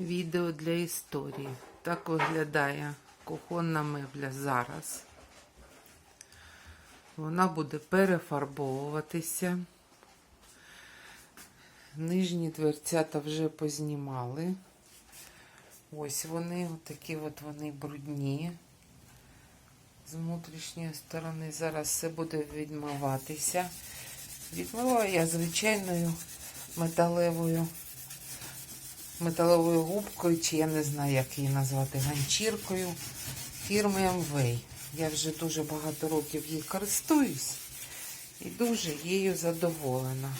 Відео для історії. Так виглядає кухонна мебля зараз. Вона буде перефарбовуватися. Нижні дверцята вже познімали. Ось вони, такі от вони брудні. З внутрішньої сторони зараз все буде відмиватися. Відмиваю я звичайною металевою металевою губкою, чи я не знаю, як її назвати, ганчіркою фірми МВ. Я вже дуже багато років її користуюсь і дуже її задоволена.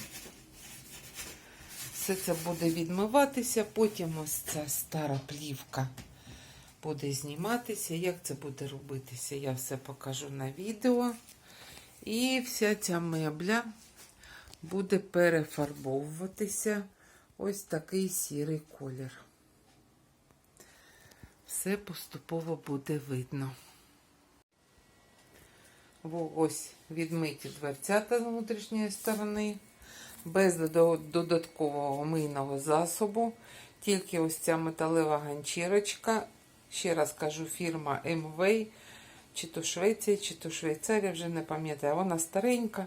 Все це буде відмиватися, потім ось ця стара плівка буде зніматися. Як це буде робитися, я все покажу на відео. І вся ця мебля буде перефарбовуватися ось такий сірий колір. Все поступово буде видно. Ось відмиті дверцята з внутрішньої сторони, без додаткового мийного засобу. Тільки ось ця металева ганчірочка. Ще раз кажу, фірма МВ, чи то Швеція, чи то Швейцарія, вже не пам'ятаю. Вона старенька.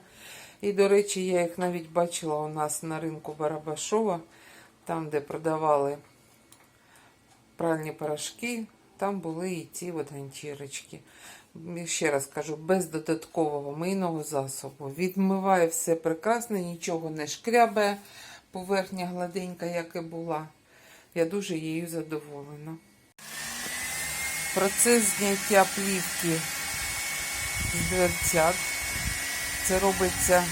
І, до речі, я їх навіть бачила у нас на ринку Барабашова, там, де продавали пральні порошки, там були і ці от ганчірочки. Ще раз кажу, без додаткового мийного засобу. Відмиває все прекрасно, нічого не шкрябає. Поверхня гладенька, як і була. Я дуже її задоволена. Процес зняття плівки з дверцят. Це робиться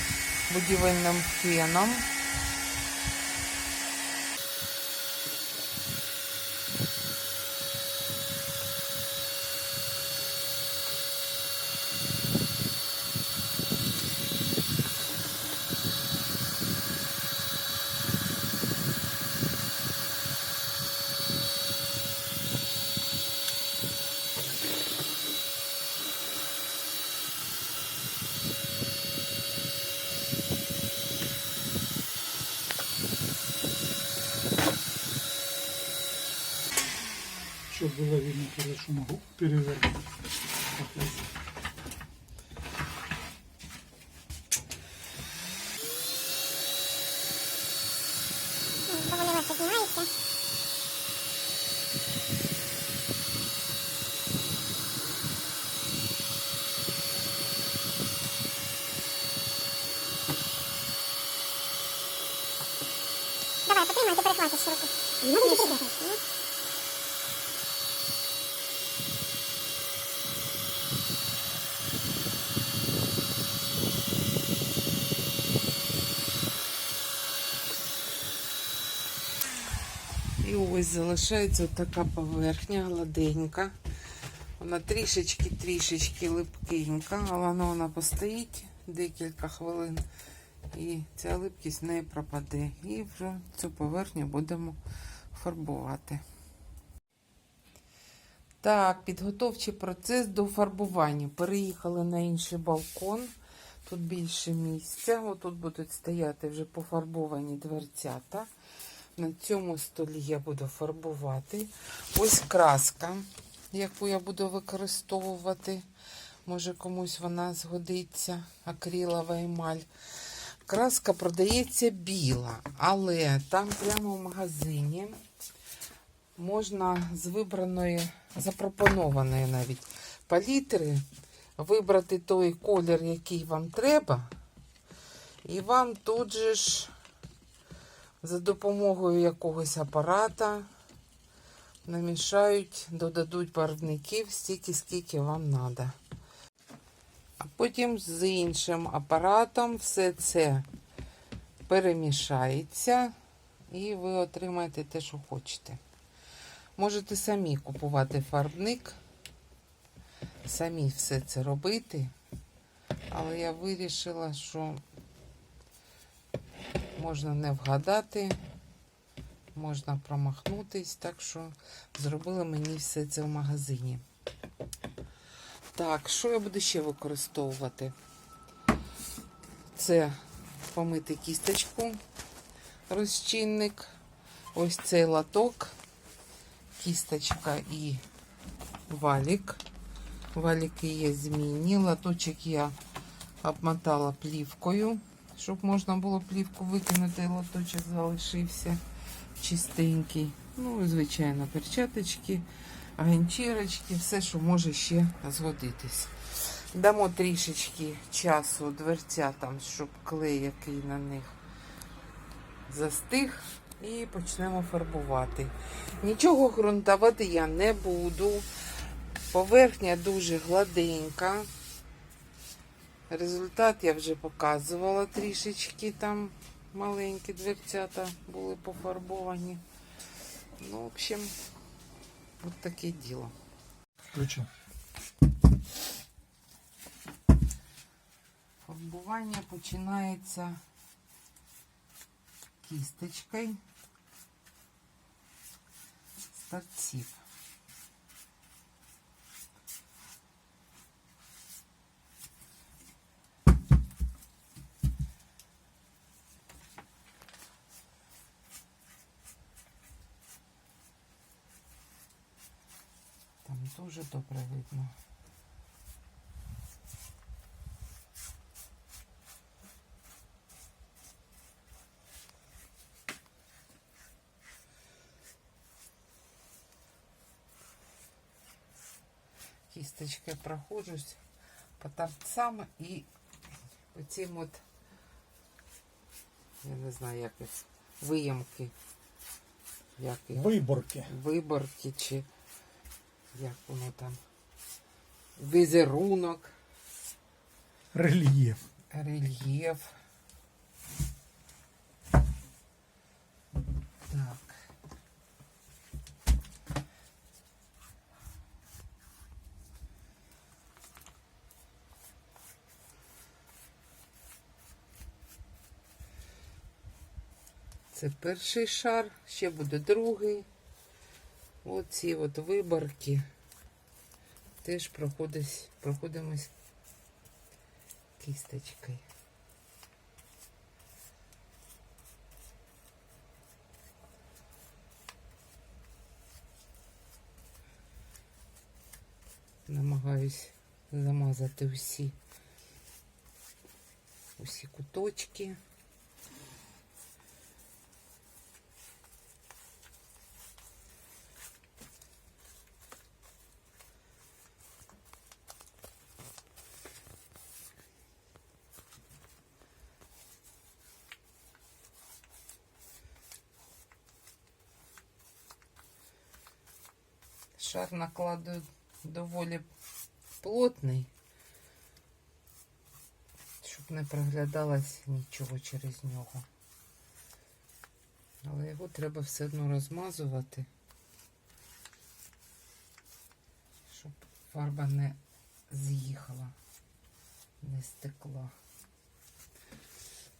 будівельним феном. Чтобы было видно, хорошо могу перевернуть. Давай, потримай, ти перехватиш руку. Ну, не І ось залишається така поверхня гладенька. Вона трішечки-трішечки липкенька, але ну, вона постоїть декілька хвилин. І ця липкість не пропаде. І вже цю поверхню будемо фарбувати. Так, підготовчий процес до фарбування. Переїхали на інший балкон. Тут більше місця. Отут будуть стояти вже пофарбовані дверцята. На цьому столі я буду фарбувати. Ось краска, яку я буду використовувати. Може комусь вона згодиться, акрилова емаль. Краска продається біла, але там прямо в магазині можна з вибраної, запропонованої навіть палітри вибрати той колір, який вам треба. І вам тут же ж за допомогою якогось апарата намішають, додадуть барвників стільки, скільки вам треба. А потім з іншим апаратом все це перемішається і ви отримаєте те, що хочете. Можете самі купувати фарбник, самі все це робити, але я вирішила, що можна не вгадати, можна промахнутись, так що зробили мені все це в магазині. Так, що я буду ще використовувати? Це помити кісточку, розчинник, ось цей латок кісточка і валік. Валіки є змінні. Латочок я обмотала плівкою, щоб можна було плівку викинути, лоточок залишився чистенький. Ну, звичайно, перчаточки, ганчірочки, все, що може ще згодитись. Дамо трішечки часу дверцятам, щоб клей, який на них застиг, і почнемо фарбувати. Нічого ґрунтувати я не буду. Поверхня дуже гладенька. Результат я вже показувала трішечки там маленькі дверцята були пофарбовані. Ну, в общем, от таке діло. Включи. Фарбування починається кісточкою з дуже добре видно. кисточкой прохожусь по торцам і оцім от, я не знаю, як їх, виємки, як їх, Виборки. виборки, чи як воно там, візерунок, Рельєф. рельєф. Так. Це перший шар, ще буде другий. Оці от виборки теж проходимось кисточкой. Намагаюсь замазати усі, усі куточки. Шар накладую доволі плотний, щоб не проглядалось нічого через нього. Але його треба все одно розмазувати, щоб фарба не з'їхала, не стекла.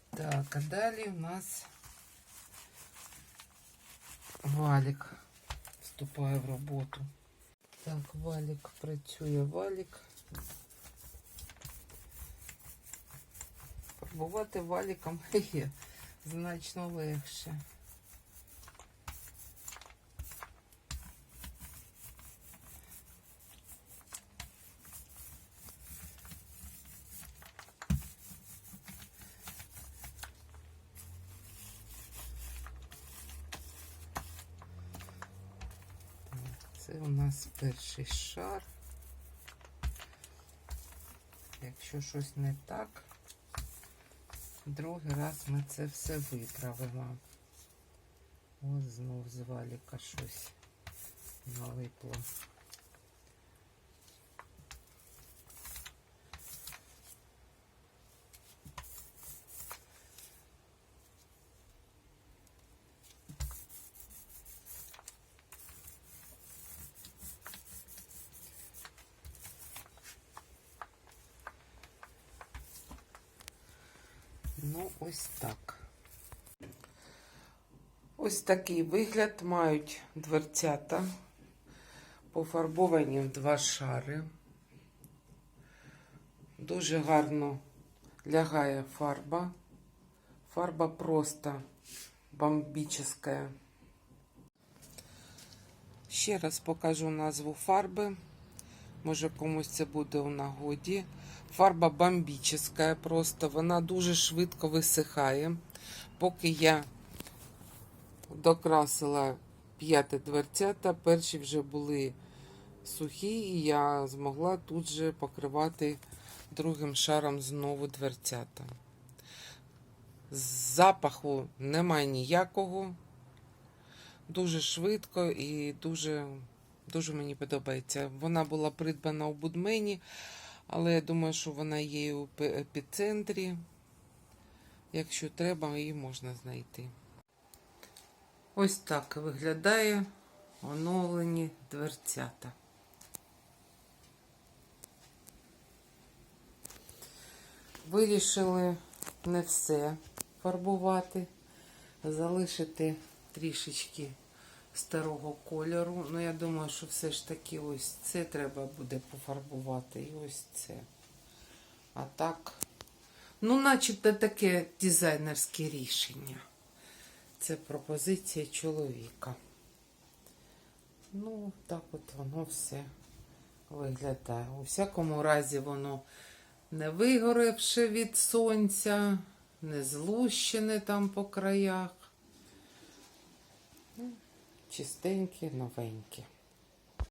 Так, а далі у нас валік вступає в роботу. Так, валік працює валік. Пробувати валіком є значно легше. Це у нас перший шар. Якщо щось не так, другий раз ми це все виправимо. Ось знов з валіка щось налипло. Ну, ось так. Ось такий вигляд мають дверцята, пофарбовані в два шари. Дуже гарно лягає фарба. Фарба просто бомбическая. Ще раз покажу назву фарби. Може комусь це буде у нагоді. Фарба бомбічна просто, вона дуже швидко висихає. Поки я докрасила п'яте дверцята, перші вже були сухі, і я змогла тут же покривати другим шаром знову дверцята. Запаху немає ніякого. Дуже швидко і дуже, дуже мені подобається. Вона була придбана у Будмені, але я думаю, що вона є у епіцентрі. Якщо треба, її можна знайти. Ось так виглядає оновлені дверцята. Вирішили не все фарбувати, залишити трішечки старого кольору. Ну, я думаю, що все ж таки ось це треба буде пофарбувати і ось це. А так, ну, начебто таке дизайнерське рішення. Це пропозиція чоловіка. Ну, так от воно все виглядає. У всякому разі, воно не вигоревши від сонця, не злущене там по краях. Чистеньке, новеньке.